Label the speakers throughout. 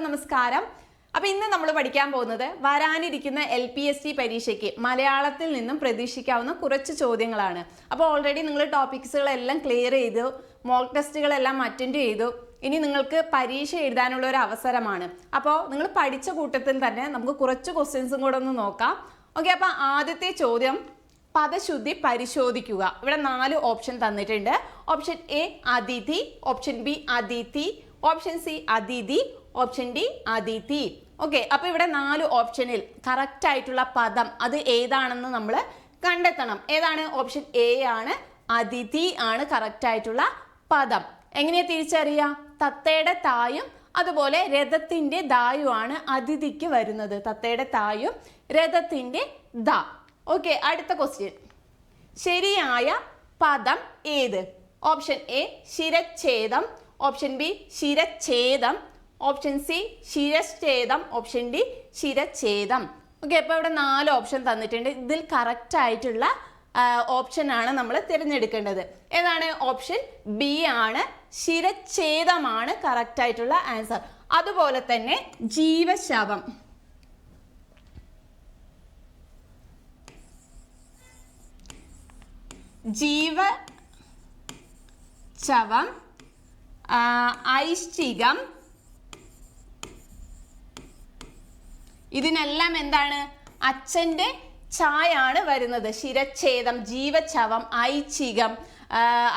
Speaker 1: എല്ലാവർക്കും നമസ്കാരം. അപ്പൊ ഇന്ന് നമ്മൾ പഠിക്കാൻ പോകുന്നത് വരാനിരിക്കുന്ന എൽ പി എസ് ടി പരീക്ഷയ്ക്ക് മലയാളത്തിൽ നിന്നും പ്രതീക്ഷിക്കാവുന്ന കുറച്ച് ചോദ്യങ്ങളാണ്. അപ്പോൾ ഓൾറെഡി നിങ്ങൾ ടോപ്പിക്സുകളെല്ലാം ക്ലിയർ ചെയ്തു മോക്ക് ടെസ്റ്റുകളെല്ലാം അറ്റൻഡ് ചെയ്തു. ഇനി നിങ്ങൾക്ക് പരീക്ഷ എഴുതാനുള്ള ഒരു അവസരമാണ്. അപ്പോൾ നിങ്ങൾ പഠിച്ച കൂട്ടത്തിൽ തന്നെ നമുക്ക് കുറച്ച് ക്വസ്റ്റ്യൻസും കൂടെ ഒന്ന് നോക്കാം. ഓക്കെ അപ്പോൾ ആദ്യത്തെ ചോദ്യം പദശുദ്ധി പരിശോധിക്കുക. ഇവിടെ നാല് ഓപ്ഷൻ തന്നിട്ടുണ്ട്. ഓപ്ഷൻ എ അതിഥി. ഓപ്ഷൻ ബി അതിഥി. ഓപ്ഷൻ സി അതിഥി. ഓപ്ഷൻ ഡി അതിഥി ഓക്കെ അപ്പൊ ഇവിടെ നാല് ഓപ്ഷനിൽ കറക്റ്റ് ആയിട്ടുള്ള പദം അത് ഏതാണെന്ന് നമ്മൾ കണ്ടെത്തണം. ഏതാണ്? ഓപ്ഷൻ എ ആണ് അതിഥി ആണ് കറക്റ്റ് ആയിട്ടുള്ള പദം. എങ്ങനെയാ തിരിച്ചറിയാം? തത്തയുടെ തായും അതുപോലെ രഥത്തിന്റെ ദായുമാണ് അതിഥിക്ക് വരുന്നത്. തത്തയുടെ തായും രഥത്തിന്റെ ദ. ഓക്കെ അടുത്ത ക്വസ്റ്റ്യൻ ശരിയായ പദം ഏത്? ഓപ്ഷൻ എ ശിരച്ഛേദം. ഓപ്ഷൻ ബി ശിരച്ഛേദം. ഓപ്ഷൻ സി ശിരച്ഛേദം ഓപ്ഷൻ ഡി ശിരച്ഛേദം ഓക്കെ അപ്പോൾ ഇവിടെ നാല് ഓപ്ഷൻ തന്നിട്ടുണ്ട്. ഇതിൽ കറക്റ്റ് ആയിട്ടുള്ള ഓപ്ഷൻ ആണ് നമ്മൾ തിരഞ്ഞെടുക്കേണ്ടത്. ഏതാണ്? ഓപ്ഷൻ ബി ആണ്. ശിരച്ഛേദമാണ് കറക്റ്റ് ആയിട്ടുള്ള ആൻസർ അതുപോലെ തന്നെ ജീവശവം. ജീവ ശവം ഐശ്ചികം ഇതിനെല്ലാം എന്താണ്? അച്ഛന്റെ ഛായാണ് വരുന്നത്. ശിരച്ഛേദം ജീവച്ഛവം ഐച്ഛികം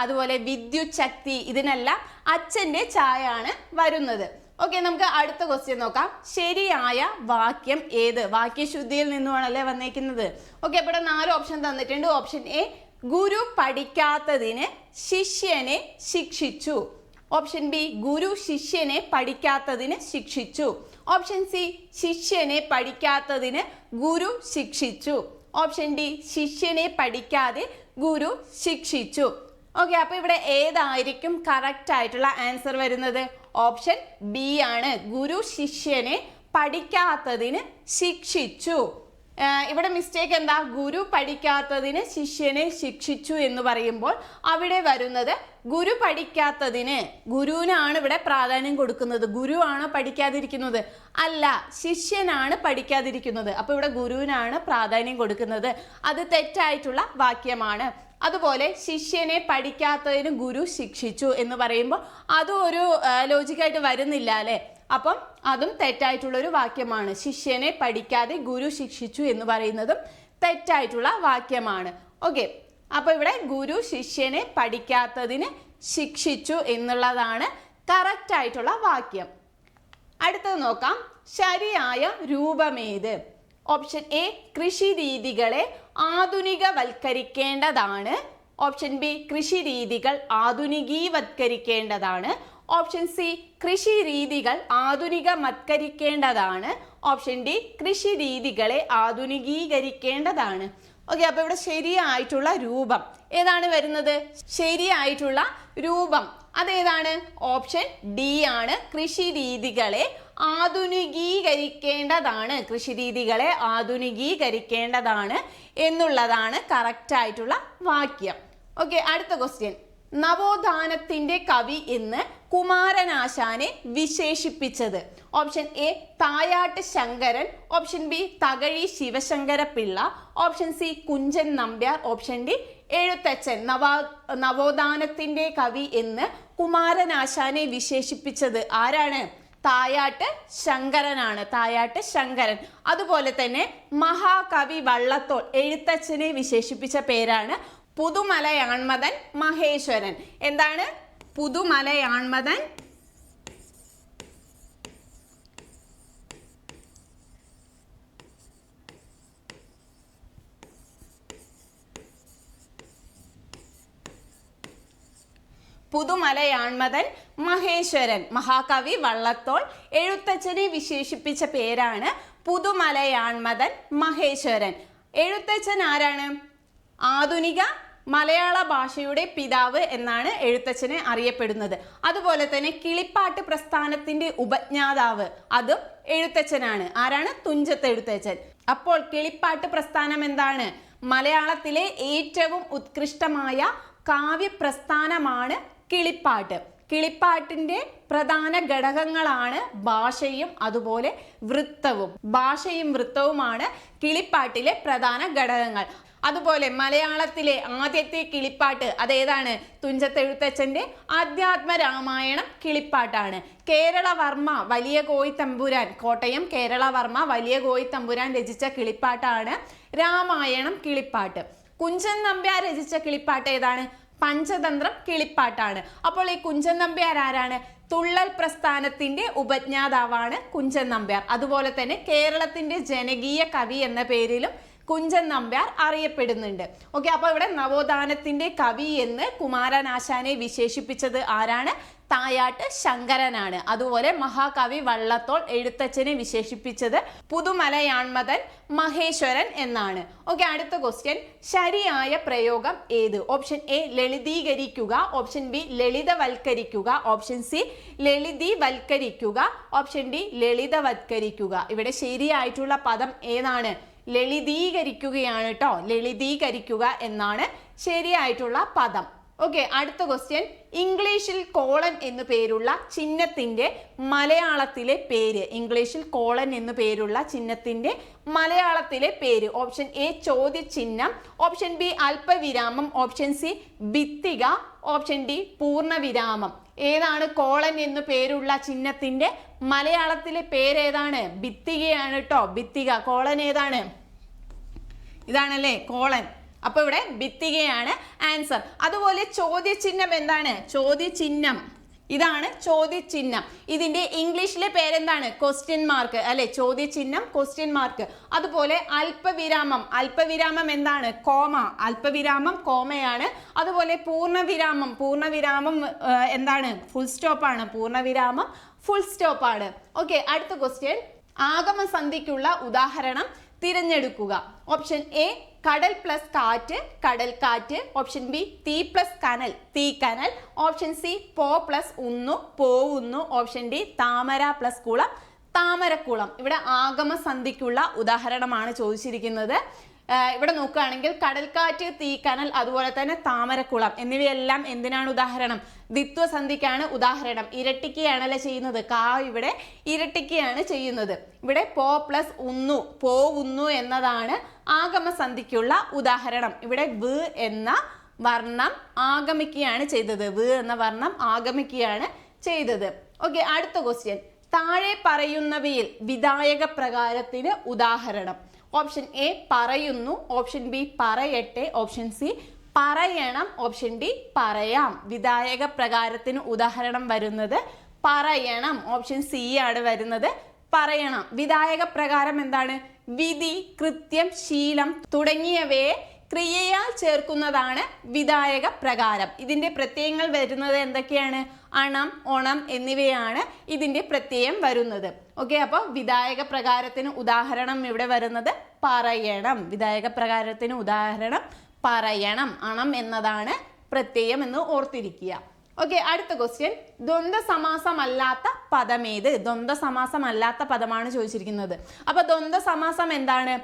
Speaker 1: അതുപോലെ വിദ്യുത് ശക്തി ഇതിനെല്ലാം അച്ഛന്റെ ഛായാണ് വരുന്നത്. ഓക്കെ നമുക്ക് അടുത്ത ക്വസ്റ്റ്യൻ നോക്കാം. ശരിയായ വാക്യം ഏത്? വാക്യശുദ്ധിയിൽ നിന്നുമാണല്ലേ വന്നേക്കുന്നത്? ഓക്കെ ഇവിടെ നാല് ഓപ്ഷൻ തന്നിട്ടുണ്ട്. ഓപ്ഷൻ എ ഗുരു പഠിക്കാത്തതിന് ശിഷ്യനെ ശിക്ഷിച്ചു. ഓപ്ഷൻ ബി ഗുരു ശിഷ്യനെ പഠിക്കാത്തതിന് ശിക്ഷിച്ചു. ഓപ്ഷൻ സി ശിഷ്യനെ പഠിക്കാത്തതിന് ഗുരു ശിക്ഷിച്ചു. ഓപ്ഷൻ ഡി ശിഷ്യനെ പഠിക്കാതെ ഗുരു ശിക്ഷിച്ചു. ഓക്കെ അപ്പോൾ ഇവിടെ ഏതായിരിക്കും കറക്റ്റ് ആയിട്ടുള്ള ആൻസർ വരുന്നത്? ഓപ്ഷൻ ബി ആണ്. ഗുരു ശിഷ്യനെ പഠിക്കാത്തതിന് ശിക്ഷിച്ചു. ഇവിടെ മിസ്റ്റേക്ക് എന്താ? ഗുരു പഠിക്കാത്തതിന് ശിഷ്യനെ ശിക്ഷിച്ചു എന്ന് പറയുമ്പോൾ അവിടെ വരുന്നത് ഗുരു പഠിക്കാത്തതിന് ഗുരുവിനാണ് ഇവിടെ പ്രാധാന്യം കൊടുക്കുന്നത്. ഗുരുവാണ് പഠിക്കാതിരിക്കുന്നത്? അല്ല ശിഷ്യനാണ് പഠിക്കാതിരിക്കുന്നത്. അപ്പോൾ ഇവിടെ ഗുരുവിനാണ് പ്രാധാന്യം കൊടുക്കുന്നത്. അത് തെറ്റായിട്ടുള്ള വാക്യമാണ്. അതുപോലെ ശിഷ്യനെ പഠിക്കാത്തതിന് ഗുരു ശിക്ഷിച്ചു എന്ന് പറയുമ്പോൾ അതും ഒരു ലോജിക്കായിട്ട് വരുന്നില്ല അല്ലേ? അപ്പം അതും തെറ്റായിട്ടുള്ള ഒരു വാക്യമാണ്. ശിഷ്യനെ പഠിക്കാതെ ഗുരു ശിക്ഷിച്ചു എന്ന് പറയുന്നതും തെറ്റായിട്ടുള്ള വാക്യമാണ്. ഓക്കെ. അപ്പൊ ഇവിടെ ഗുരു ശിഷ്യനെ പഠിക്കാത്തതിന് ശിക്ഷിച്ചു എന്നുള്ളതാണ് കറക്റ്റ് ആയിട്ടുള്ള വാക്യം. അടുത്തത് നോക്കാം. ശരിയായ രൂപമേത്? ഓപ്ഷൻ എ കൃഷി രീതികളെ ആധുനികവൽക്കരിക്കേണ്ടതാണ്. ഓപ്ഷൻ ബി കൃഷി രീതികൾ ആധുനികീവത്കരിക്കേണ്ടതാണ്. ഓപ്ഷൻ സി കൃഷി രീതികൾ ആധുനികമത്കരിക്കേണ്ടതാണ് ഓപ്ഷൻ ഡി കൃഷി രീതികളെ ആധുനികീകരിക്കേണ്ടതാണ്. ഓക്കെ അപ്പോൾ ഇവിടെ ശരിയായിട്ടുള്ള രൂപം. ഏതാണ് വരുന്നത്? ശരിയായിട്ടുള്ള രൂപം. അതേതാണ്? ഓപ്ഷൻ ഡി ആണ് കൃഷി രീതികളെ ആധുനികീകരിക്കേണ്ടതാണ്. കൃഷി രീതികളെ ആധുനികീകരിക്കേണ്ടതാണ് എന്നുള്ളതാണ് കറക്റ്റ് ആയിട്ടുള്ള വാക്യം. ഓക്കെ അടുത്ത ക്വസ്റ്റ്യൻ. നവോത്ഥാനത്തിന്റെ കവി എന്ന് കുമാരനാശാനെ വിശേഷിപ്പിച്ചത്. Option A Thayat Sankaran. Option B Thakazhi Sivasankara Pillai option C Kunchan Nambiar. Option D Ezhuthachan നവാ നവോത്ഥാനത്തിന്റെ കവി എന്ന് കുമാരനാശാനെ വിശേഷിപ്പിച്ചത് ആരാണ്? തായാട്ട് ശങ്കരനാണ്. തായാട്ട് ശങ്കരൻ. അതുപോലെ തന്നെ മഹാകവി വള്ളത്തോൾ എഴുത്തച്ഛനെ വിശേഷിപ്പിച്ച പേരാണ് പുതുമലയാൺമതൻ മഹേശ്വരൻ. എന്താണ്? പുതുമലയാൺമതൻ പുതുമലയാൺമതൻ മഹേശ്വരൻ മഹാകവി വള്ളത്തോൾ എഴുത്തച്ഛനെ വിശേഷിപ്പിച്ച പേരാണ് പുതുമലയാൺമതൻ മഹേശ്വരൻ. എഴുത്തച്ഛൻ ആരാണ്? ആധുനിക മലയാള ഭാഷയുടെ പിതാവ് എന്നാണ് എഴുത്തച്ഛനെ അറിയപ്പെടുന്നത്. അതുപോലെ തന്നെ കിളിപ്പാട്ട് പ്രസ്ഥാനത്തിന്റെ ഉപജ്ഞാതാവ് അതും എഴുത്തച്ഛനാണ്. ആരാണ്? തുഞ്ചത്ത് എഴുത്തച്ഛൻ. അപ്പോൾ കിളിപ്പാട്ട് പ്രസ്ഥാനം എന്താണ്? മലയാളത്തിലെ ഏറ്റവും ഉത്കൃഷ്ടമായ കാവ്യ പ്രസ്ഥാനമാണ് കിളിപ്പാട്ട്. കിളിപ്പാട്ടിന്റെ പ്രധാന ഘടകങ്ങളാണ് ഭാഷയും അതുപോലെ വൃത്തവും. ഭാഷയും വൃത്തവുമാണ് കിളിപ്പാട്ടിലെ പ്രധാന ഘടകങ്ങൾ. അതുപോലെ മലയാളത്തിലെ ആദ്യത്തെ കിളിപ്പാട്ട് അതേതാണ്? തുഞ്ചത്തെഴുത്തച്ഛന്റെ അധ്യാത്മ രാമായണം കിളിപ്പാട്ടാണ്. കേരളവർമ്മ വലിയ കോയി തമ്പുരാൻ കോട്ടയം കേരളവർമ്മ വലിയ കോയി തമ്പുരാൻ രചിച്ച കിളിപ്പാട്ടാണ് രാമായണം കിളിപ്പാട്ട്. കുഞ്ചൻ നമ്പ്യാർ രചിച്ച കിളിപ്പാട്ട് ഏതാണ്? പഞ്ചതന്ത്രം കിളിപ്പാട്ടാണ്. അപ്പോൾ ഈ കുഞ്ചൻ നമ്പ്യാർ ആരാണ്? തുള്ളൽ പ്രസ്ഥാനത്തിന്റെ ഉപജ്ഞാതാവാണ് കുഞ്ചൻ നമ്പ്യാർ. അതുപോലെ തന്നെ കേരളത്തിന്റെ ജനകീയ കവി എന്ന പേരിലും കുഞ്ചൻ നമ്പ്യാർ അറിയപ്പെടുന്നുണ്ട്. ഓക്കെ അപ്പോൾ ഇവിടെ നവോത്ഥാനത്തിന്റെ കവി എന്ന് കുമാരനാശാനെ വിശേഷിപ്പിച്ചത് ആരാണ്? തായാട്ട് ശങ്കരനാണ്. അതുപോലെ മഹാകവി വള്ളത്തോൾ എഴുത്തച്ഛനെ വിശേഷിപ്പിച്ചത് പുതുമലയാൺമതൻ മഹേശ്വരൻ എന്നാണ്. ഓക്കെ അടുത്ത ക്വസ്റ്റ്യൻ ശരിയായ പ്രയോഗം ഏത്? ഓപ്ഷൻ എ ലളിതീകരിക്കുക. ഓപ്ഷൻ ബി ലളിതവൽക്കരിക്കുക. ഓപ്ഷൻ സി ലളിതീവൽക്കരിക്കുക. ഓപ്ഷൻ ഡി ലളിതവത്കരിക്കുക. ഇവിടെ ശരിയായിട്ടുള്ള പദം ഏതാണ്? ലളിതീകരിക്കുകയാണ് കേട്ടോ ലളിതീകരിക്കുക എന്നാണ് ശരിയായിട്ടുള്ള പദം. ഓക്കെ അടുത്ത ക്വസ്റ്റ്യൻ ഇംഗ്ലീഷിൽ കോളൻ എന്നു പേരുള്ള ചിഹ്നത്തിന്റെ മലയാളത്തിലെ പേര്. ഇംഗ്ലീഷിൽ കോളൻ എന്നു പേരുള്ള ചിഹ്നത്തിന്റെ മലയാളത്തിലെ പേര്. ഓപ്ഷൻ എ ചോദ്യചിഹ്നം. ഓപ്ഷൻ ബി അല്പവിരാമം. ഓപ്ഷൻ സി ഭിത്തിക. ഓപ്ഷൻ ഡി പൂർണവിരാമം. ഏതാണ് കോളൻ എന്ന് പേരുള്ള ചിഹ്നത്തിന്റെ മലയാളത്തിലെ പേരേതാണ്? ഭിത്തികയാണ് കേട്ടോ ഭിത്തിക. കോളൻ ഏതാണ്? ഇതാണല്ലേ കോളൻ. അപ്പൊ ഇവിടെ ഭിത്തികയാണ് ആൻസർ. അതുപോലെ ചോദ്യചിഹ്നം എന്താണ്? ചോദ്യചിഹ്നം. ഇതാണ് ചോദ്യചിഹ്നം. ഇതിന്റെ ഇംഗ്ലീഷിലെ പേരെന്താണ്? ക്വസ്റ്റ്യൻ മാർക്ക് അല്ലെ? ചോദ്യചിഹ്നം ക്വസ്റ്റ്യൻ മാർക്ക് അതുപോലെ അല്പവിരാമം. അല്പവിരാമം എന്താണ്? കോമ. അല്പവിരാമം കോമയാണ്. അതുപോലെ പൂർണവിരാമം. പൂർണവിരാമം എന്താണ്? ഫുൾ സ്റ്റോപ്പ് ആണ്. പൂർണവിരാമം ഫുൾ സ്റ്റോപ്പ് ആണ്. ഓക്കെ അടുത്ത ക്വസ്റ്റ്യൻ ആഗമസന്ധിക്കുള്ള ഉദാഹരണം. തിരഞ്ഞെടുക്കുക. ഓപ്ഷൻ എ കടൽ പ്ലസ് കാറ്റ് കടൽ കാറ്റ്. ഓപ്ഷൻ ബി തീ പ്ലസ് കനൽ തീ കനൽ. ഓപ്ഷൻ സി പോ പ്ലസ് ഉന്നു പോവുന്നു. ഓപ്ഷൻ ഡി താമര പ്ലസ് കുളം താമരക്കുളം. ഇവിടെ ആഗമസന്ധിക്കുള്ള ഉദാഹരണമാണ് ചോദിച്ചിരിക്കുന്നത്. ഇവിടെ നോക്കുകയാണെങ്കിൽ കടൽക്കാറ്റ് തീക്കനൽ അതുപോലെ തന്നെ താമരക്കുളം എന്നിവയെല്ലാം എന്തിനാണ് ഉദാഹരണം? ദ്വിത്വസന്ധിക്കാണ് ഉദാഹരണം. ഇരട്ടിക്കുകയാണല്ലേ ചെയ്യുന്നത്? കാ ഇവിടെ ഇരട്ടിക്കുകയാണ് ചെയ്യുന്നത്. ഇവിടെ പോ പ്ലസ് ഉന്നു പോവുന്നു എന്നതാണ് ആഗമസന്ധിക്കുള്ള ഉദാഹരണം. ഇവിടെ വ് എന്ന വർണം ആഗമിക്കുകയാണ് ചെയ്തത്. വ് എന്ന വർണം ആഗമിക്കുകയാണ് ചെയ്തത്. ഓക്കെ അടുത്ത ക്വസ്റ്റ്യൻ താഴെ പറയുന്നവയിൽ വിധായക പ്രകാരത്തിന് ഉദാഹരണം. ഓപ്ഷൻ എ പറയുന്നു. ഓപ്ഷൻ ബി പറയട്ടെ. ഓപ്ഷൻ സി പറയണം. ഓപ്ഷൻ ഡി പറയാം. വിധായക പ്രകാരത്തിന് ഉദാഹരണം വരുന്നത് പറയണം. ഓപ്ഷൻ സി ആണ് വരുന്നത് പറയണം. വിധായക പ്രകാരം എന്താണ്? വിധി കൃത്യം ശീലം തുടങ്ങിയവയെ ക്രിയയാൽ ചേർക്കുന്നതാണ് വിധായക പ്രകാരം. ഇതിന്റെ പ്രത്യയങ്ങൾ വരുന്നത് എന്തൊക്കെയാണ്? അണം ഓണം എന്നിവയാണ് ഇതിന്റെ പ്രത്യയം വരുന്നത്. ഓക്കെ അപ്പോൾ വിധായക പ്രകാരത്തിന് ഉദാഹരണം ഇവിടെ വരുന്നത് പറയണം. വിധായക പ്രകാരത്തിന് ഉദാഹരണം പറയണം. അണം എന്നതാണ് പ്രത്യയം എന്ന് ഓർത്തിരിക്കുക. ഓക്കെ അടുത്ത ക്വസ്റ്റ്യൻ ദ്വന്ദ്വ സമാസമല്ലാത്ത പദമേത് ദ്വന്ദ്വ സമാസമല്ലാത്ത പദമാണ് ചോദിച്ചിരിക്കുന്നത്. അപ്പോൾ ദ്വന്ദ്വ സമാസം എന്താണ്?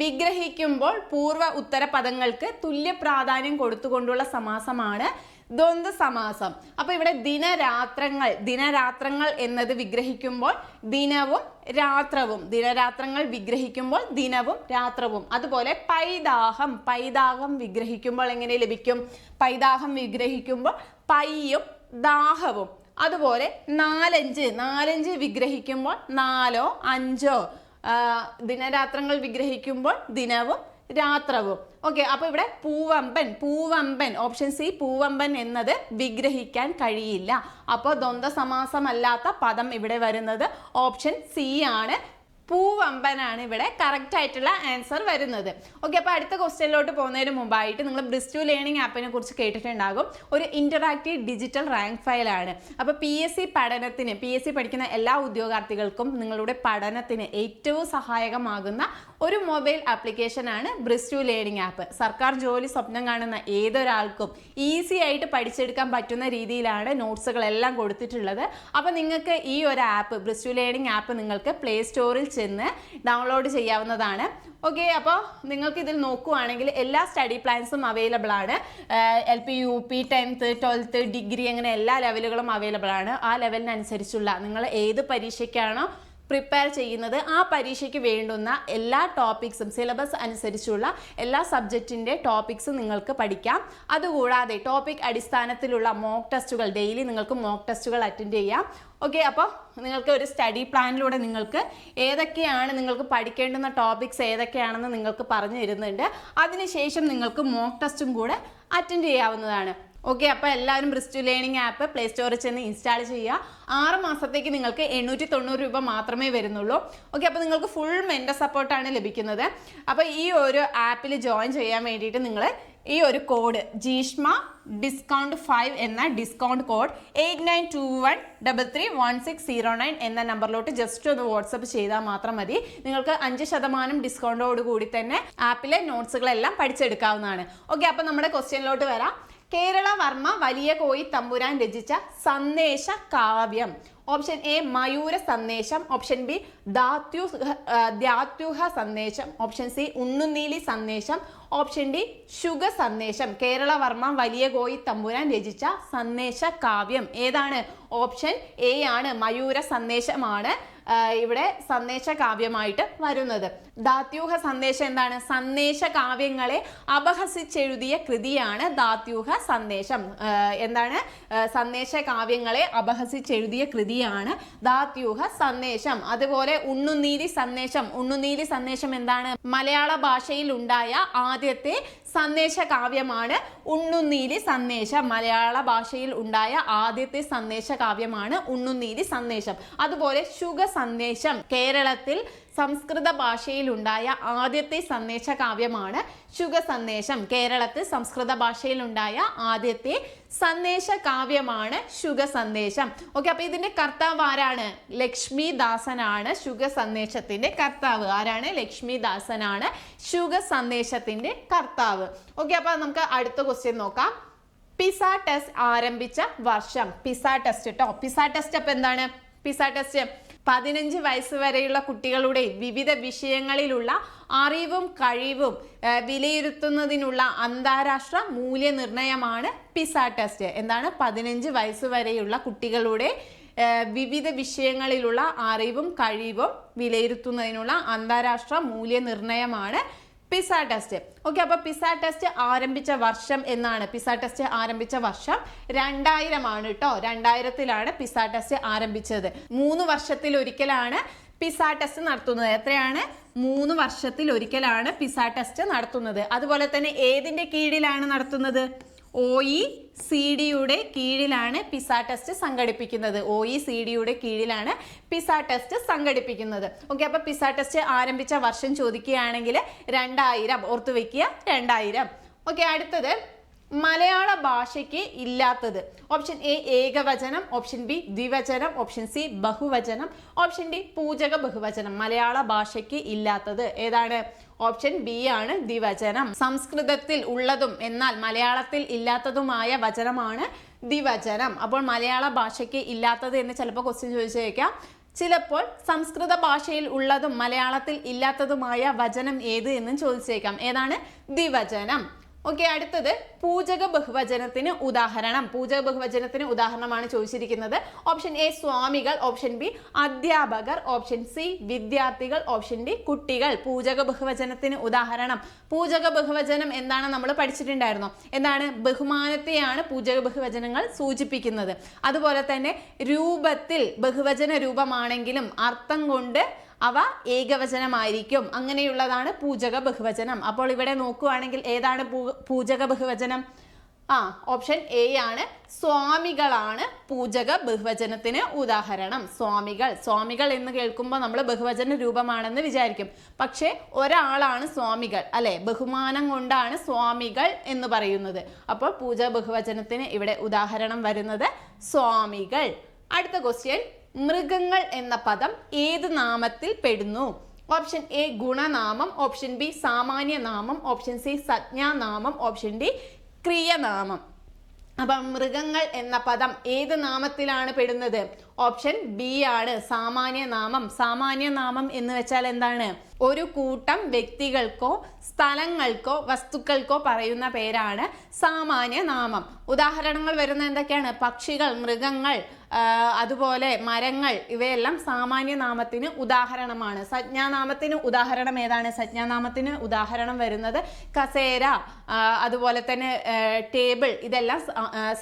Speaker 1: വിഗ്രഹിക്കുമ്പോൾ പൂർവ ഉത്തര പദങ്ങൾക്ക് തുല്യ പ്രാധാന്യം കൊടുത്തുകൊണ്ടുള്ള സമാസമാണ് ദ്വന്ദ്വ സമാസം. അപ്പോൾ ഇവിടെ ദിനരാത്രങ്ങൾ ദിനരാത്രങ്ങൾ എന്നത് വിഗ്രഹിക്കുമ്പോൾ ദിനവും രാത്രവും. ദിനരാത്രങ്ങൾ വിഗ്രഹിക്കുമ്പോൾ ദിനവും രാത്രവും. അതുപോലെ പൈതാഹം പൈതാഹം വിഗ്രഹിക്കുമ്പോൾ എങ്ങനെ ലഭിക്കും? പൈതാഹം വിഗ്രഹിക്കുമ്പോൾ പയ്യും ദാഹവും. അതുപോലെ നാലഞ്ച് നാലഞ്ച് വിഗ്രഹിക്കുമ്പോൾ നാലോ അഞ്ചോ. ദിനരാത്രങ്ങൾ വിഗ്രഹിക്കുമ്പോൾ ദിനവും രാത്രവും. ഓക്കെ അപ്പൊ ഇവിടെ പൂവമ്പൻ പൂവമ്പൻ ഓപ്ഷൻ സി പൂവമ്പൻ എന്നത് വിഗ്രഹിക്കാൻ കഴിയില്ല. അപ്പോൾ ദ്വന്ദ്വ സമാസമല്ലാത്ത പദം ഇവിടെ വരുന്നത് ഓപ്ഷൻ സി ആണ്. പൂവമ്പനാണ് ഇവിടെ കറക്റ്റ് ആയിട്ടുള്ള ആൻസർ വരുന്നത്. ഓക്കെ അപ്പോൾ അടുത്ത ക്വസ്റ്റ്യനിലോട്ട് പോകുന്നതിന് മുമ്പായിട്ട് നിങ്ങൾ ബ്രിസ്റ്റു ലേണിംഗ് ആപ്പിനെ കുറിച്ച് കേട്ടിട്ടുണ്ടാകും. ഒരു ഇന്ററാക്റ്റീവ് ഡിജിറ്റൽ റാങ്ക് ഫയലാണ് അപ്പോൾ പി എസ് സി പഠനത്തിന് പി എസ് സി പഠിക്കുന്ന എല്ലാ ഉദ്യോഗാർത്ഥികൾക്കും നിങ്ങളുടെ പഠനത്തിന് ഏറ്റവും സഹായകമാകുന്ന ഒരു മൊബൈൽ ആപ്ലിക്കേഷനാണ് ബ്രിസ്റ്റു ലേണിംഗ് ആപ്പ് സർക്കാർ ജോലി സ്വപ്നം കാണുന്ന ഏതൊരാൾക്കും ഈസി ആയിട്ട് പഠിച്ചെടുക്കാൻ പറ്റുന്ന രീതിയിലാണ് നോട്ട്സുകളെല്ലാം കൊടുത്തിട്ടുള്ളത്. അപ്പോൾ നിങ്ങൾക്ക് ഈ ഒരു ആപ്പ് ബ്രിസ്റ്റു ലേണിംഗ് ആപ്പ് നിങ്ങൾക്ക് പ്ലേ സ്റ്റോറിൽ ചെന്ന് ഡൗൺലോഡ് ചെയ്യാവുന്നതാണ്. ഓക്കെ അപ്പോൾ നിങ്ങൾക്ക് ഇതിൽ നോക്കുവാണെങ്കിൽ എല്ലാ സ്റ്റഡി പ്ലാൻസും അവൈലബിൾ ആണ്. L P U P tenth twelfth degree അങ്ങനെ എല്ലാ ലെവലുകളും അവൈലബിൾ ആണ്. ആ ലെവലിനനുസരിച്ചുള്ള നിങ്ങൾ ഏത് പരീക്ഷയ്ക്കാണോ പ്രിപ്പയർ ചെയ്യുന്നത് ആ പരീക്ഷയ്ക്ക് വേണ്ടുന്ന എല്ലാ ടോപ്പിക്സും സിലബസ് അനുസരിച്ചുള്ള എല്ലാ സബ്ജക്റ്റിന്റെ ടോപ്പിക്സും നിങ്ങൾക്ക് പഠിക്കാം. അതുകൂടാതെ ടോപ്പിക് അടിസ്ഥാനത്തിലുള്ള മോക്ക് ടെസ്റ്റുകൾ ഡെയിലി നിങ്ങൾക്ക് മോക്ക് ടെസ്റ്റുകൾ അറ്റൻഡ് ചെയ്യാം. ഓക്കെ അപ്പോൾ നിങ്ങൾക്ക് ഒരു സ്റ്റഡി പ്ലാനിലൂടെ നിങ്ങൾക്ക് ഏതൊക്കെയാണ് നിങ്ങൾക്ക് പഠിക്കേണ്ടുന്ന ടോപ്പിക്സ് ഏതൊക്കെയാണെന്ന് നിങ്ങൾക്ക് പറഞ്ഞു തരുന്നുണ്ട്. അതിനുശേഷം നിങ്ങൾക്ക് മോക്ക് ടെസ്റ്റും കൂടെ അറ്റൻഡ് ചെയ്യാവുന്നതാണ്. ഓക്കെ അപ്പോൾ എല്ലാവരും ബ്രിസ്റ്റു ലേണിംഗ് ആപ്പ് പ്ലേ സ്റ്റോറിൽ ചെന്ന് ഇൻസ്റ്റാൾ ചെയ്യുക. ആറ് മാസത്തേക്ക് നിങ്ങൾക്ക് എണ്ണൂറ്റി തൊണ്ണൂറ് രൂപ മാത്രമേ വരുന്നുള്ളൂ. ഓക്കെ അപ്പോൾ നിങ്ങൾക്ക് ഫുൾ മെന്റർ സപ്പോർട്ടാണ് ലഭിക്കുന്നത്. അപ്പോൾ ഈ ഒരു ആപ്പിൽ ജോയിൻ ചെയ്യാൻ വേണ്ടിയിട്ട് നിങ്ങൾ ഈ ഒരു കോഡ് ജീഷ്മ ഡിസ്കൗണ്ട് ഫൈവ് എന്ന discount code eight nine two one double three one six zero nine എന്ന നമ്പറിലോട്ട് ജസ്റ്റ് ഒന്ന് വാട്സപ്പ് ചെയ്താൽ മാത്രം മതി. നിങ്ങൾക്ക് അഞ്ച് ശതമാനം ഡിസ്കൗണ്ടോട് കൂടി തന്നെ ആപ്പിലെ നോട്ട്സുകളെല്ലാം പഠിച്ചെടുക്കാവുന്നതാണ്. ഓക്കെ അപ്പോൾ നമ്മുടെ ക്വസ്റ്റ്യനിലോട്ട് വരാം. കേരള വർമ്മ വലിയ കോയി തമ്പുരാൻ രചിച്ച സന്ദേശ കാവ്യം. ഓപ്ഷൻ എ മയൂര സന്ദേശം. ഓപ്ഷൻ ബി ധാത്യു ധാത്യുഹ സന്ദേശം. ഓപ്ഷൻ സി ഉണ്ണുനീലി സന്ദേശം. ഓപ്ഷൻ ഡി ശുഗ സന്ദേശം. കേരള വർമ്മ വലിയ കോയി തമ്പുരാൻ രചിച്ച സന്ദേശ കാവ്യം. ഏതാണ്? ഓപ്ഷൻ എ ആണ് മയൂര സന്ദേശമാണ്. ഇവിടെ സന്ദേശ കാവ്യമായിട്ട് വരുന്നത്. ദാത്യൂഹ സന്ദേശം എന്താണ്? സന്ദേശ കാവ്യങ്ങളെ അപഹസിച്ചെഴുതിയ കൃതിയാണ് ദാത്യൂഹ സന്ദേശം. എന്താണ്? സന്ദേശ കാവ്യങ്ങളെ അപഹസിച്ചെഴുതിയ കൃതിയാണ് ദാത്യൂഹ സന്ദേശം. അതുപോലെ ഉണ്ണുനീലി സന്ദേശം. ഉണ്ണുനീലി സന്ദേശം എന്താണ്? മലയാള ഭാഷയിൽ ഉണ്ടായ ആദ്യത്തെ സന്ദേശ കാവ്യമാണ് ഉണ്ണുന്നീലി സന്ദേശം. മലയാള ഭാഷയിൽ ഉണ്ടായ ആദ്യത്തെ സന്ദേശ കാവ്യമാണ് ഉണ്ണുന്നീലി സന്ദേശം. അതുപോലെ ശുഗ സന്ദേശം. കേരളത്തിൽ സംസ്കൃത ഭാഷയിലുണ്ടായ ആദ്യത്തെ സന്ദേശ കാവ്യമാണ് ശുഗ സന്ദേശം കേരളത്തിൽ സംസ്കൃത ഭാഷയിലുണ്ടായ ആദ്യത്തെ സന്ദേശ കാവ്യമാണ് ശുഗ സന്ദേശം ഓക്കെ അപ്പൊ ഇതിന്റെ കർത്താവ് ആരാണ്? ലക്ഷ്മി ദാസനാണ് ശുഗ സന്ദേശത്തിന്റെ കർത്താവ്. ആരാണ്? ലക്ഷ്മി ദാസനാണ് ശുഗ സന്ദേശത്തിന്റെ കർത്താവ്. ഓക്കെ അപ്പൊ നമുക്ക് അടുത്ത ക്വസ്റ്റ്യൻ നോക്കാം. പിസ ടെസ്റ്റ് ആരംഭിച്ച വർഷം. പിസ ടെസ്റ്റ് കേട്ടോ പിസ ടെസ്റ്റ് അപ്പൊ എന്താണ്? PISA test. പതിനഞ്ച് വയസ്സ് വരെയുള്ള കുട്ടികളുടെ വിവിധ വിഷയങ്ങളിലുള്ള അറിവും കഴിവും വിലയിരുത്തുന്നതിനുള്ള അന്താരാഷ്ട്ര മൂല്യനിർണയമാണ് പിസ ടെസ്റ്റ്. എന്താണ്? പതിനഞ്ച് വയസ്സ് വരെയുള്ള കുട്ടികളുടെ വിവിധ വിഷയങ്ങളിലുള്ള അറിവും കഴിവും വിലയിരുത്തുന്നതിനുള്ള അന്താരാഷ്ട്ര മൂല്യനിർണയമാണ് പിസ ടെസ്റ്റ്. ഓക്കെ അപ്പോൾ പിസ ടെസ്റ്റ് ആരംഭിച്ച വർഷം എന്നാണ്. പിസ ടെസ്റ്റ് ആരംഭിച്ച വർഷം രണ്ടായിരമാണ് കേട്ടോ രണ്ടായിരത്തിലാണ് പിസ ടെസ്റ്റ് ആരംഭിച്ചത്. മൂന്ന് വർഷത്തിൽ ഒരിക്കലാണ് പിസ ടെസ്റ്റ് നടത്തുന്നത്. എത്രയാണ്? മൂന്ന് വർഷത്തിൽ ഒരിക്കലാണ് പിസ ടെസ്റ്റ് നടത്തുന്നത്. അതുപോലെ തന്നെ ഏതിന്റെ കീഴിലാണ് നടത്തുന്നത്? ഒ ഇ സി ഡിയുടെ കീഴിലാണ് പിസ ടെസ്റ്റ് സംഘടിപ്പിക്കുന്നത്. ഒ ഇ സി ഡിയുടെ കീഴിലാണ് പിസ ടെസ്റ്റ് സംഘടിപ്പിക്കുന്നത്. ഓക്കെ അപ്പോൾ പിസ ടെസ്റ്റ് ആരംഭിച്ച വർഷം ചോദിക്കുകയാണെങ്കിൽ രണ്ടായിരം. ഓർത്തു വെക്കുക രണ്ടായിരം. ഓക്കെ അടുത്തത് മലയാള ഭാഷയ്ക്ക് ഇല്ലാത്തത്. ഓപ്ഷൻ എ ഏകവചനം. ഓപ്ഷൻ ബി ദ്വിവചനം. ഓപ്ഷൻ സി ബഹുവചനം. ഓപ്ഷൻ ഡി പൂജക ബഹുവചനം. മലയാള ഭാഷയ്ക്ക് ഇല്ലാത്തത്. ഏതാണ്? ഓപ്ഷൻ ബി ആണ് ദ്വിവചനം. സംസ്കൃതത്തിൽ ഉള്ളതും എന്നാൽ മലയാളത്തിൽ ഇല്ലാത്തതുമായ വചനമാണ് ദ്വിവചനം. അപ്പോൾ മലയാള ഭാഷയ്ക്ക് ഇല്ലാത്തത് എന്ന് ചിലപ്പോൾ ക്വസ്റ്റ്യൻ ചോദിച്ചേക്കാം ചിലപ്പോൾ സംസ്കൃത ഭാഷയിൽ ഉള്ളതും മലയാളത്തിൽ ഇല്ലാത്തതുമായ വചനം ഏത് എന്നും ചോദിച്ചേക്കാം ഏതാണ്? ദ്വിവചനം. ഓക്കെ അടുത്തത് പൂജക ബഹുവചനത്തിന് ഉദാഹരണം. പൂജക ബഹുവചനത്തിന് ഉദാഹരണമാണ് ചോദിച്ചിരിക്കുന്നത്. ഓപ്ഷൻ എ സ്വാമികൾ. ഓപ്ഷൻ ബി അധ്യാപകർ. ഓപ്ഷൻ സി വിദ്യാർത്ഥികൾ. ഓപ്ഷൻ ഡി കുട്ടികൾ. പൂജക ബഹുവചനത്തിന് ഉദാഹരണം. പൂജക ബഹുവചനം എന്താണ് നമ്മൾ പഠിച്ചിട്ടുണ്ടായിരുന്നു? എന്താണ്? ബഹുമാനത്തെയാണ് പൂജക ബഹുവചനങ്ങൾ സൂചിപ്പിക്കുന്നത്. അതുപോലെ തന്നെ രൂപത്തിൽ ബഹുവചന രൂപമാണെങ്കിലും അർത്ഥം കൊണ്ട് അവ ഏകവചനമായിരിക്കും. അങ്ങനെയുള്ളതാണ് പൂജക ബഹുവചനം. അപ്പോൾ ഇവിടെ നോക്കുകയാണെങ്കിൽ ഏതാണ് പൂജക ബഹുവചനം? ആ ഓപ്ഷൻ എ ആണ്. സ്വാമികളാണ് പൂജക ബഹുവചനത്തിന് ഉദാഹരണം. സ്വാമികൾ. സ്വാമികൾ എന്ന് കേൾക്കുമ്പോൾ നമ്മൾ ബഹുവചന രൂപമാണെന്ന് വിചാരിക്കും. പക്ഷേ ഒരാളാണ് സ്വാമികൾ അല്ലെ? ബഹുമാനം കൊണ്ടാണ് സ്വാമികൾ എന്ന് പറയുന്നത്. അപ്പോൾ പൂജ ബഹുവചനത്തിന് ഇവിടെ ഉദാഹരണം വരുന്നത് സ്വാമികൾ. അടുത്ത ക്വസ്റ്റ്യൻ മൃഗങ്ങൾ എന്ന പദം ഏത് നാമത്തിൽ പെടുന്നു? ഓപ്ഷൻ എ ഗുണനാമം ഓപ്ഷൻ ബി സാമാന്യ നാമം ഓപ്ഷൻ സി സംജ്ഞാനാമം ഓപ്ഷൻ ഡി ക്രിയനാമം. അപ്പം മൃഗങ്ങൾ എന്ന പദം ഏത് നാമത്തിലാണ് പെടുന്നത്? ഓപ്ഷൻ ബി ആണ്. സാമാന്യ നാമം സാമാന്യ നാമം എന്ന് വെച്ചാൽ എന്താണ്? ഒരു കൂട്ടം വ്യക്തികൾക്കോ സ്ഥലങ്ങൾക്കോ വസ്തുക്കൾക്കോ പറയുന്ന പേരാണ് സാമാന്യ നാമം. ഉദാഹരണങ്ങൾ വരുന്ന എന്തൊക്കെയാണ്? പക്ഷികൾ മൃഗങ്ങൾ അതുപോലെ മരങ്ങൾ ഇവയെല്ലാം സാമാന്യ നാമത്തിന് ഉദാഹരണമാണ്. സജ്ഞാനാമത്തിന് ഉദാഹരണം ഏതാണ്? സജ്ഞാനാമത്തിന് ഉദാഹരണം വരുന്നത് കസേര അതുപോലെ തന്നെ ടേബിൾ ഇതെല്ലാം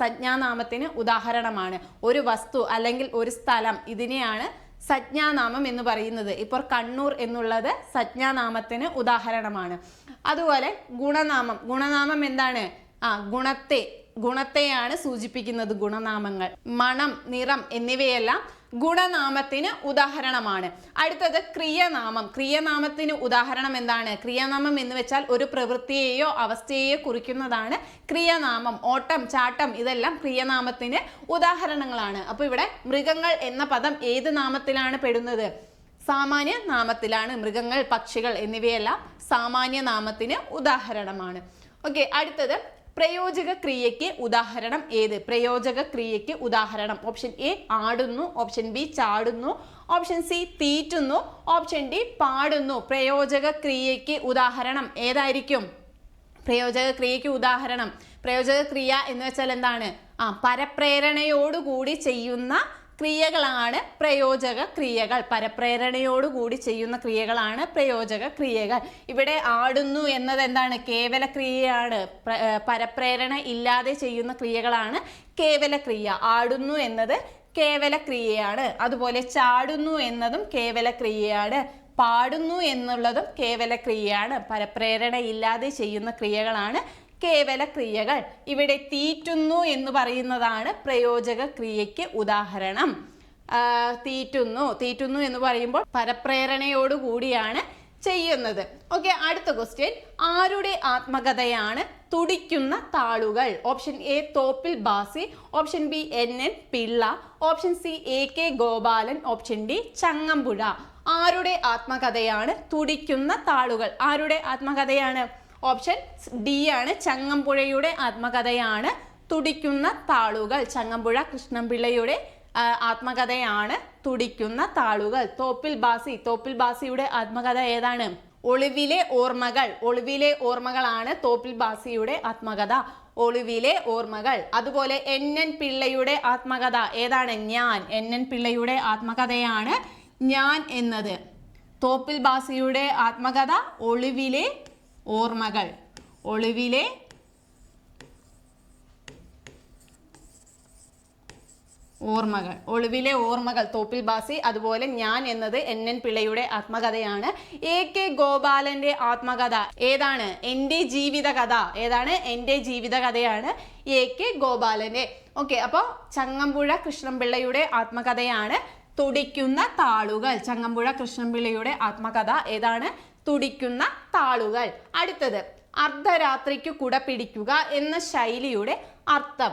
Speaker 1: സജ്ഞാനാമത്തിന് ഉദാഹരണമാണ്. ഒരു വസ്തു അല്ലെങ്കിൽ ഒരു സ്ഥലം ഇതിനെയാണ് സംജ്ഞാനാമം എന്ന് പറയുന്നത് ഇപ്പോൾ കണ്ണൂർ എന്നുള്ളത് സംജ്ഞാനാമത്തിന് ഉദാഹരണമാണ്. അതുപോലെ ഗുണനാമം. ഗുണനാമം എന്താണ്? ആ ഗുണത്തെ. ഗുണത്തെയാണ് സൂചിപ്പിക്കുന്നത് ഗുണനാമങ്ങൾ. മണം നിറം എന്നിവയെല്ലാം ഗുണനാമത്തിന് ഉദാഹരണമാണ്. അടുത്തത് ക്രിയനാമം. ക്രിയനാമത്തിന് ഉദാഹരണം എന്താണ്? ക്രിയനാമം എന്ന് വെച്ചാൽ ഒരു പ്രവൃത്തിയെയോ അവസ്ഥയെയോ കുറിക്കുന്നതാണ് ക്രിയനാമം. ഓട്ടം ചാട്ടം ഇതെല്ലാം ക്രിയനാമത്തിന് ഉദാഹരണങ്ങളാണ്. അപ്പൊ ഇവിടെ മൃഗങ്ങൾ എന്ന പദം ഏത് നാമത്തിലാണ് പെടുന്നത്? സാമാന്യ നാമത്തിലാണ്. മൃഗങ്ങൾ പക്ഷികൾ എന്നിവയെല്ലാം സാമാന്യ നാമത്തിന് ഉദാഹരണമാണ്. ഓക്കെ അടുത്തത് പ്രയോജക ക്രിയയ്ക്ക് ഉദാഹരണം ഏത്? പ്രയോജക ക്രിയയ്ക്ക് ഉദാഹരണം. ഓപ്ഷൻ എ ആടുന്നു. ഓപ്ഷൻ ബി ചാടുന്നു. ഓപ്ഷൻ സി തീറ്റുന്നു. ഓപ്ഷൻ ഡി പാടുന്നു. പ്രയോജക ക്രിയയ്ക്ക് ഉദാഹരണം ഏതായിരിക്കും? പ്രയോജക ക്രിയയ്ക്ക് ഉദാഹരണം. പ്രയോജക ക്രിയ എന്ന് വെച്ചാൽ എന്താണ്? ആ പരപ്രേരണയോടുകൂടി ചെയ്യുന്ന ക്രിയകളാണ് പ്രയോജക ക്രിയകൾ. പരപ്രേരണയോടുകൂടി ചെയ്യുന്ന ക്രിയകളാണ് പ്രയോജക ക്രിയകൾ. ഇവിടെ ആടുന്നു എന്നത് എന്താണ്? കേവല ക്രിയയാണ്. പരപ്രേരണ ഇല്ലാതെ ചെയ്യുന്ന ക്രിയകളാണ് കേവല ക്രിയ. ആടുന്നു എന്നത് കേവല ക്രിയയാണ്. അതുപോലെ ചാടുന്നു എന്നതും കേവല ക്രിയയാണ്. പാടുന്നു എന്നുള്ളതും കേവല ക്രിയയാണ്. പരപ്രേരണ ഇല്ലാതെ ചെയ്യുന്ന ക്രിയകളാണ് കേവല ക്രിയകൾ ഇവിടെ തീറ്റുന്നു എന്ന് പറയുന്നതാണ് പ്രയോജക ക്രിയയ്ക്ക് ഉദാഹരണം. തീറ്റുന്നു. തീറ്റുന്നു എന്ന് പറയുമ്പോൾ പരപ്രേരണയോടുകൂടിയാണ് ചെയ്യുന്നത്. ഓക്കെ അടുത്ത ക്വസ്റ്റ്യൻ ആരുടെ ആത്മകഥയാണ് തുടിക്കുന്ന താളുകൾ? Option A Thoppil Bhasi. Option B N N Pillai. Option C A K Gopalan. Option D Changampuzha. ആരുടെ ആത്മകഥയാണ് തുടിക്കുന്ന താളുകൾ? ആരുടെ ആത്മകഥയാണ്? ഓപ്ഷൻ ഡി ആണ് ചങ്ങമ്പുഴയുടെ ആത്മകഥയാണ് തുടിക്കുന്ന താളുകൾ. ചങ്ങമ്പുഴ കൃഷ്ണപിള്ളയുടെ ആത്മകഥയാണ് തുടിക്കുന്ന താളുകൾ. തോപ്പിൽ ബാസി. തോപ്പിൽ ബാസിയുടെ ആത്മകഥ ഏതാണ്? ഒളിവിലെ ഓർമ്മകൾ. ഒളിവിലെ ഓർമ്മകളാണ് തോപ്പിൽ ബാസിയുടെ ആത്മകഥ. ഒളിവിലെ ഓർമ്മകൾ. അതുപോലെ എൻ എൻ പിള്ളയുടെ ആത്മകഥ ഏതാണ്? ഞാൻ. എൻ എൻ പിള്ളയുടെ ആത്മകഥയാണ് ഞാൻ എന്നത്. തോപ്പിൽ ബാസിയുടെ ആത്മകഥ ഒളിവിലെ ഓർമ്മകൾ. ഒളിവിലെ ഓർമ്മകൾ. ഒളിവിലെ ഓർമ്മകൾ. തോപ്പിൽ ബാസി അതുപോലെ ഞാൻ എന്നത് എൻ എൻ പിള്ളയുടെ ആത്മകഥയാണ്. എ കെ ഗോപാലന്റെ ആത്മകഥ. ഏതാണ്? എന്റെ ജീവിത കഥ ഏതാണ്? എന്റെ ജീവിതകഥയാണ് എ കെ ഗോപാലന്റെ. ഓക്കെ അപ്പോൾ ചങ്ങമ്പുഴ കൃഷ്ണപിള്ളയുടെ ആത്മകഥയാണ്. തുടിക്കുന്ന താളുകൾ. ചങ്ങമ്പുഴ കൃഷ്ണപിള്ളയുടെ ആത്മകഥ ഏതാണ്? തുടിക്കുന്ന താളുകൾ. അടുത്തത് അർദ്ധരാത്രിക്ക് കുട പിടിക്കുക എന്ന ശൈലിയുടെ അർത്ഥം.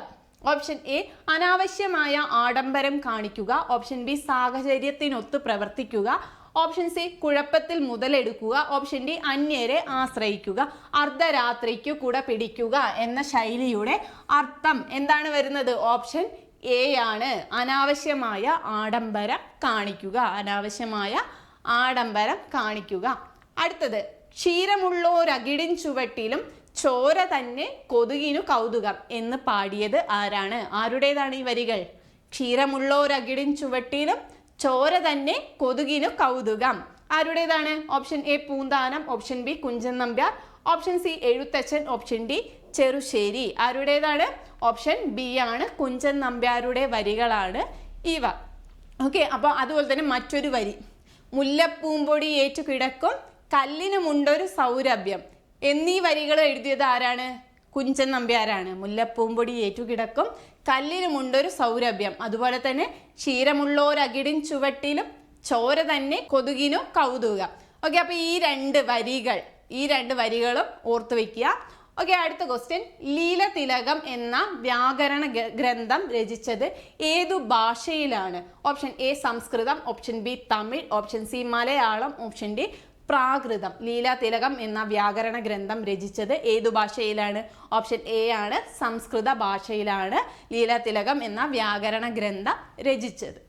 Speaker 1: ഓപ്ഷൻ എ അനാവശ്യമായ ആഡംബരം കാണിക്കുക. ഓപ്ഷൻ ബി സാഹചര്യത്തിനൊത്ത് പ്രവർത്തിക്കുക. ഓപ്ഷൻ സി കുഴപ്പത്തിൽ മുതലെടുക്കുക. ഓപ്ഷൻ ഡി അന്യരെ ആശ്രയിക്കുക. അർദ്ധരാത്രിക്ക് കുട പിടിക്കുക എന്ന ശൈലിയുടെ അർത്ഥം. എന്താണ് വരുന്നത്? ഓപ്ഷൻ എ ആണ്. അനാവശ്യമായ ആഡംബരം കാണിക്കുക. അനാവശ്യമായ ആഡംബരം കാണിക്കുക. അടുത്തത് ക്ഷീരമുള്ളോരകിടിൻ ചുവട്ടിലും ചോര തന്നെ കൊതുകിനു കൗതുകം എന്ന് പാടിയത് ആരാണ്? ആരുടേതാണ് ഈ വരികൾ? ക്ഷീരമുള്ളോരകിടിൻ ചുവട്ടിലും ചോര തന്നെ കൊതുകിനു കൗതുകം. ആരുടേതാണ്? Option A Poonthanam. Option B Kunchan Nambiar. Option C Ezhuthachan. Option D Cherusseri. ആരുടേതാണ്? ഓപ്ഷൻ ബി ആണ്. കുഞ്ചൻ നമ്പ്യാരുടെ വരികളാണ് ഇവ. ഓക്കെ അപ്പോൾ അതുപോലെ തന്നെ മറ്റൊരു വരി. മുല്ലപ്പൂമ്പൊടി ഏറ്റു കിടക്കും കല്ലിനുമുണ്ടൊരു സൗരഭ്യം. എന്നീ വരികൾ എഴുതിയത് ആരാണ്? കുഞ്ചൻ നമ്പ്യാരാണ്. മുല്ലപ്പൂമ്പൊടി ഏറ്റുകിടക്കും. കല്ലിനുമുണ്ടൊരു സൗരഭ്യം. അതുപോലെ തന്നെ ക്ഷീരമുള്ളോരകിടിൻ ചുവട്ടിലും ചോര തന്നെ കൊതുകിനു കൗതുകം. ഓക്കെ അപ്പൊ ഈ രണ്ട് വരികൾ ഈ രണ്ട് വരികളും ഓർത്തു വെക്കുക. ഓക്കെ അടുത്ത ക്വസ്റ്റ്യൻ ലീലതിലകം എന്ന വ്യാകരണ ഗ്രന്ഥം രചിച്ചത് ഏതു ഭാഷയിലാണ്? Option A Samskritam option B Tamil option C Malayalam option D Prakritam. Leelathilakam എന്ന വ്യാകരണ ഗ്രന്ഥം രചിച്ചത് ഏതു ഭാഷയിലാണ്? ഓപ്ഷൻ എ ആണ് സംസ്കൃത ഭാഷയിലാണ് ലീലാതിലകം എന്ന വ്യാകരണ ഗ്രന്ഥം രചിച്ചത്.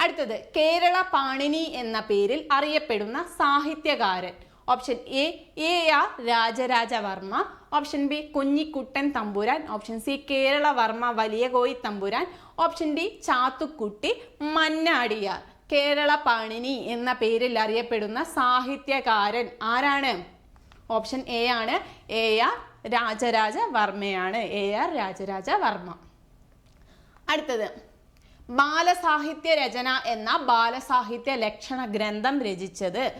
Speaker 1: അടുത്തത് കേരള പാണിനി എന്ന പേരിൽ അറിയപ്പെടുന്ന സാഹിത്യകാരൻ. Option A A R Rajarajavarma. Option B Kunjikuttan Thampuran. Option C Keralavarma Valiya Koyi Thampuran. Option D Chathukutty Mannadiar. Kerala Panini എന്ന പേരിൽ അറിയപ്പെടുന്ന സാഹിത്യകാരൻ ആരാണ്? ഓപ്ഷൻ എ ആണ്. A R Rajaraja വർമ്മയാണ്. A R Rajaraja Varma. അടുത്തത്. ബാലസാഹിത്യ രചന എന്ന ബാലസാഹിത്യ ലക്ഷണ ഗ്രന്ഥം രചിച്ചത്.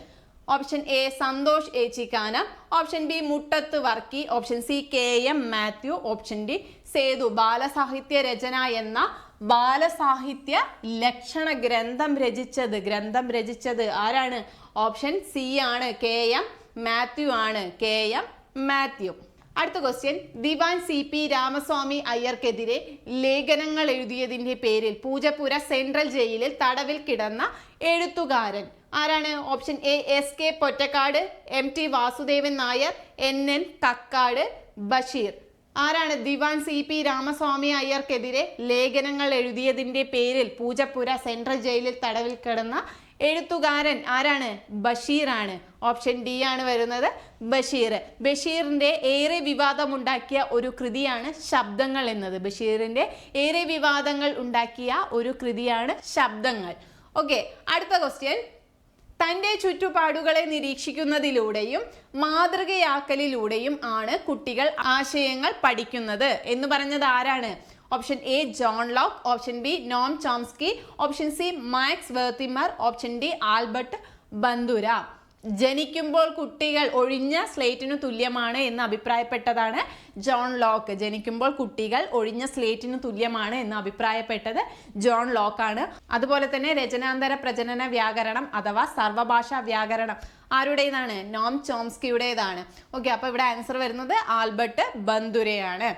Speaker 1: Option A Santhosh Echikkanam. Option B Muttathu Varkey. Option C K M Mathew. Option D Sethu ബാലസാഹിത്യ രചന എന്ന ബാലസാഹിത്യ ലക്ഷണ ഗ്രന്ഥം രചിച്ചത്. ഗ്രന്ഥം രചിച്ചത് ആരാണ്? ഓപ്ഷൻ സി ആണ് കെ എം മാത്യു ആണ്. K M Mathew. അടുത്ത question Diwan C P Ramaswamy അയ്യർക്കെതിരെ ലേഖനങ്ങൾ എഴുതിയതിന്റെ പേരിൽ പൂജപ്പുര സെൻട്രൽ ജയിലിൽ തടവിൽ കിടന്ന എഴുത്തുകാരൻ. ആരാണ്? Option A S K Pottekkatt M T Vasudevan Nair N N Kakkad Basheer. ആരാണ് ദിവാൻ സി പി രാമസ്വാമി അയ്യർക്കെതിരെ ലേഖനങ്ങൾ എഴുതിയതിന്റെ പേരിൽ പൂജപ്പുര സെൻട്രൽ ജയിലിൽ തടവിൽ കിടന്ന എഴുത്തുകാരൻ ആരാണ്? ബഷീറാണ്. ഓപ്ഷൻ ഡി ആണ് വരുന്നത് ബഷീർ. ബഷീറിന്റെ ഏറെ വിവാദമുണ്ടാക്കിയ ഒരു കൃതിയാണ് ശബ്ദങ്ങൾ എന്നത്. ബഷീറിന്റെ ഏറെ വിവാദങ്ങൾ ഉണ്ടാക്കിയ ഒരു കൃതിയാണ് ശബ്ദങ്ങൾ. ഓക്കെ അടുത്ത ക്വസ്റ്റ്യൻ തന്റെ ചുറ്റുപാടുകളെ നിരീക്ഷിക്കുന്നതിലൂടെയും മാതൃകയാക്കലിലൂടെയും ആണ് കുട്ടികൾ ആശയങ്ങൾ പഠിക്കുന്നത്. എന്ന് പറഞ്ഞത് ആരാണ്? Option A John Locke option B Noam Chomsky option C Max Wertheimer option D Albert Bandura. ജനിക്കുമ്പോൾ കുട്ടികൾ ഒഴിഞ്ഞ സ്ലേറ്റിനു തുല്യമാണ് എന്ന് അഭിപ്രായപ്പെട്ടതാണ് ജോൺ ലോക്ക്. ജനിക്കുമ്പോൾ കുട്ടികൾ ഒഴിഞ്ഞ സ്ലേറ്റിന് തുല്യമാണ് എന്ന് അഭിപ്രായപ്പെട്ടത് ജോൺ ലോക്കാണ്. അതുപോലെ തന്നെ രചനാന്തര പ്രജനന വ്യാകരണം അഥവാ സർവഭാഷാ വ്യാകരണം ആരുടേതാണ്? നോം ചോംസ്കിയുടേതാണ്. ഓക്കെ അപ്പോൾ ഇവിടെ ആൻസർ വരുന്നത് ആൽബർട്ട് ബന്ദുരയാണ്.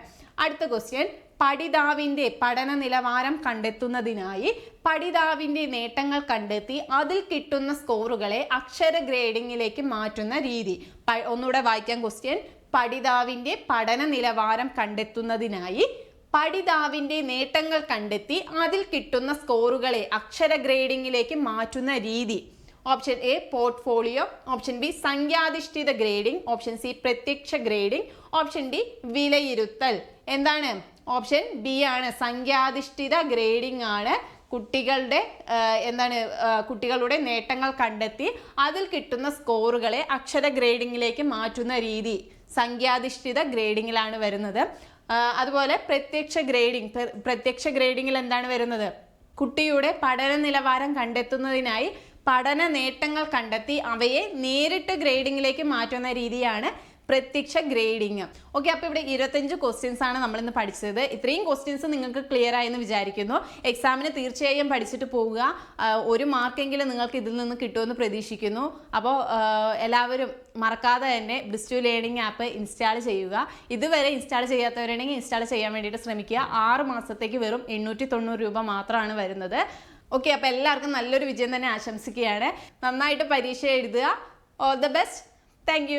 Speaker 1: അടുത്ത ക്വസ്റ്റ്യൻ പഠിതാവിന്റെ പഠന നിലവാരം കണ്ടെത്തുന്നതിനായി പഠിതാവിന്റെ നേട്ടങ്ങൾ കണ്ടെത്തി അതിൽ കിട്ടുന്ന സ്കോറുകളെ അക്ഷര ഗ്രേഡിങ്ങിലേക്ക് മാറ്റുന്ന രീതി. ഒന്നുകൂടെ വായിക്കാൻ ക്വസ്റ്റ്യൻ. പഠിതാവിന്റെ പഠന നിലവാരം കണ്ടെത്തുന്നതിനായി പഠിതാവിന്റെ നേട്ടങ്ങൾ കണ്ടെത്തി അതിൽ കിട്ടുന്ന സ്കോറുകളെ അക്ഷര ഗ്രേഡിങ്ങിലേക്ക് മാറ്റുന്ന രീതി. Option A portfolio. Option B സംഖ്യാധിഷ്ഠിത grading. Option C പ്രത്യക്ഷ ഗ്രേഡിംഗ്. ഓപ്ഷൻ ഡി വിലയിരുത്തൽ. എന്താണ്? ഓപ്ഷൻ ബി ആണ്. സംഖ്യാധിഷ്ഠിത ഗ്രേഡിംഗ് ആണ്. കുട്ടികളുടെ എന്താണ് കുട്ടികളുടെ നേട്ടങ്ങൾ കണ്ടെത്തി അതിൽ കിട്ടുന്ന സ്കോറുകളെ അക്ഷര ഗ്രേഡിങ്ങിലേക്ക് മാറ്റുന്ന രീതി. സംഖ്യാധിഷ്ഠിത ഗ്രേഡിങ്ങിലാണ് വരുന്നത്. അതുപോലെ പ്രത്യക്ഷ ഗ്രേഡിംഗ് പ്രത്യക്ഷ ഗ്രേഡിങ്ങിൽ എന്താണ് വരുന്നത്? കുട്ടിയുടെ പഠന നിലവാരം കണ്ടെത്തുന്നതിനായി പഠന നേട്ടങ്ങൾ കണ്ടെത്തി അവയെ നേരിട്ട് ഗ്രേഡിങ്ങിലേക്ക് മാറ്റുന്ന രീതിയാണ് പ്രത്യക്ഷ ഗ്രേഡിങ് ഓക്കെ അപ്പോൾ ഇവിടെ ഇരുപത്തഞ്ച് ക്വസ്റ്റ്യൻസ് ആണ് നമ്മൾ ഇന്ന് പഠിച്ചത്. ഇത്രയും ക്വസ്റ്റ്യൻസ് നിങ്ങൾക്ക് ക്ലിയർ ആയെന്ന് വിചാരിക്കുന്നു. എക്സാമിന് തീർച്ചയായും പഠിച്ചിട്ട് പോവുക. ഒരു മാർക്കെങ്കിലും നിങ്ങൾക്ക് ഇതിൽ നിന്ന് കിട്ടുമെന്ന് പ്രതീക്ഷിക്കുന്നു. അപ്പോൾ എല്ലാവരും മറക്കാതെ തന്നെ ബ്രിസ്റ്റു ലേണിംഗ് ആപ്പ് ഇൻസ്റ്റാൾ ചെയ്യുക. ഇതുവരെ ഇൻസ്റ്റാൾ ചെയ്യാത്തവരാണെങ്കിൽ ഇൻസ്റ്റാൾ ചെയ്യാൻ വേണ്ടിയിട്ട് ശ്രമിക്കുക. ആറ് മാസത്തേക്ക് വെറും എണ്ണൂറ്റി തൊണ്ണൂറ് രൂപ മാത്രമാണ് വരുന്നത്. ഓക്കെ അപ്പോൾ എല്ലാവർക്കും നല്ലൊരു വിജയം തന്നെ ആശംസിക്കുകയാണ്. നന്നായിട്ട് പരീക്ഷ എഴുതുക. All the best thank